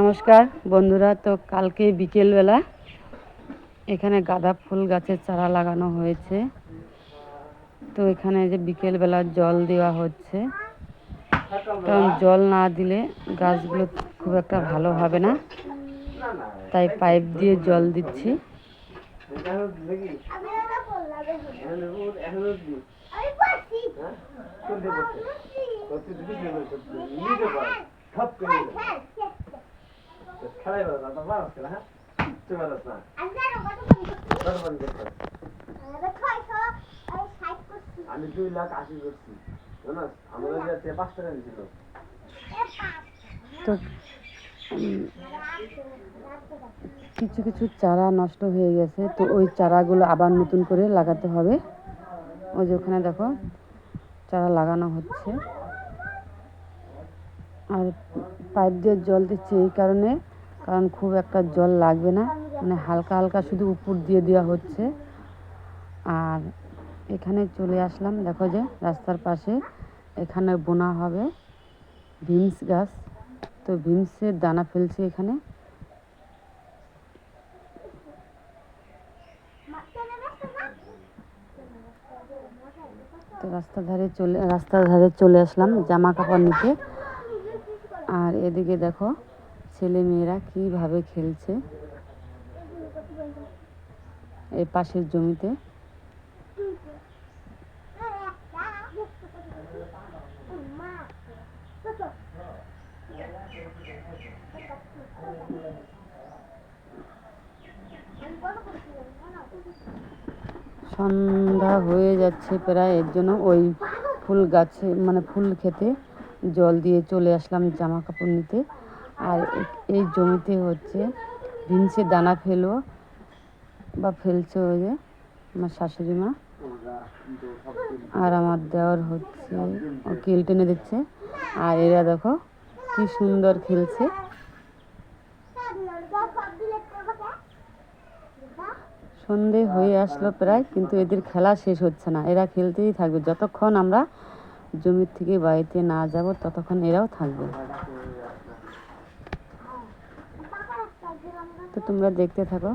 নমস্কার, বন্ধুরা, তো কালকে বিকেলবেলা এখানে গাঁদা ফুল গাছের চারা লাগানো হয়েছে। তো এখানে যে বিকেলবেলা জল দেওয়া হচ্ছে, কারণ জল না দিলে গাছগুলো খুব একটা ভালো হবে না। তাই পাইপ দিয়ে জল দিচ্ছি। খেলাই বেড়াস না বাড়াস কেন হ্যাঁ তুই বেড়াস না দরবারি করতে আমি দুই লাখ আশি করছি জানাস আমাদের যে পাঁচ টাকা দিছিল তো কিছু কিছু চারা নষ্ট হয়ে গেছে তো ওই চারাগুলো আবার নতুন করে লাগাতে হবে। ওই যে ওখানে দেখো চারা লাগানো হচ্ছে। আর পাইপ দিয়ে জল দিচ্ছে এই কারণে। কারণ খুব একটা জল লাগবে না। মানে হালকা হালকা শুধু উপর দিয়ে দেওয়া হচ্ছে। আর এখানে চলে আসলাম, দেখো যে রাস্তার পাশে এখানে বোনা হবে বিনস গাছ। তো বিনসের দানা ফেলছে এখানে। তো রাস্তার ধারে চলে রাস্তার ধারে চলে আসলাম জামা কাপড় নিতে। আর এদিকে দেখো ছেলে মেয়েরা কীভাবে খেলছে? এই পাশের জমিতে। সন্ধ্যা হয়ে যাচ্ছে প্রায়, এর জন্য ওই ফুল গাছে মানে ফুল খেতে জল দিয়ে চলে আসলাম জামা কাপড় নিতে। আর এই জমিতে হচ্ছে বিনসের দানা ফেলো বা ফেলছে ওই যে আমার শাশুড়ি মা। আর আমার দেওয়ার হচ্ছে, ও কিল টেনে দিচ্ছে। আর এরা দেখো কি সুন্দর খেলছে। সন্ধে হয়ে আসলো প্রায়, কিন্তু এদের খেলা শেষ হচ্ছে না। এরা খেলতেই থাকবে। যতক্ষণ আমরা জমির থেকে বাড়িতে না যাব, ততক্ষণ এরাও থাকবে। তো তোমরা দেখতে থাকো।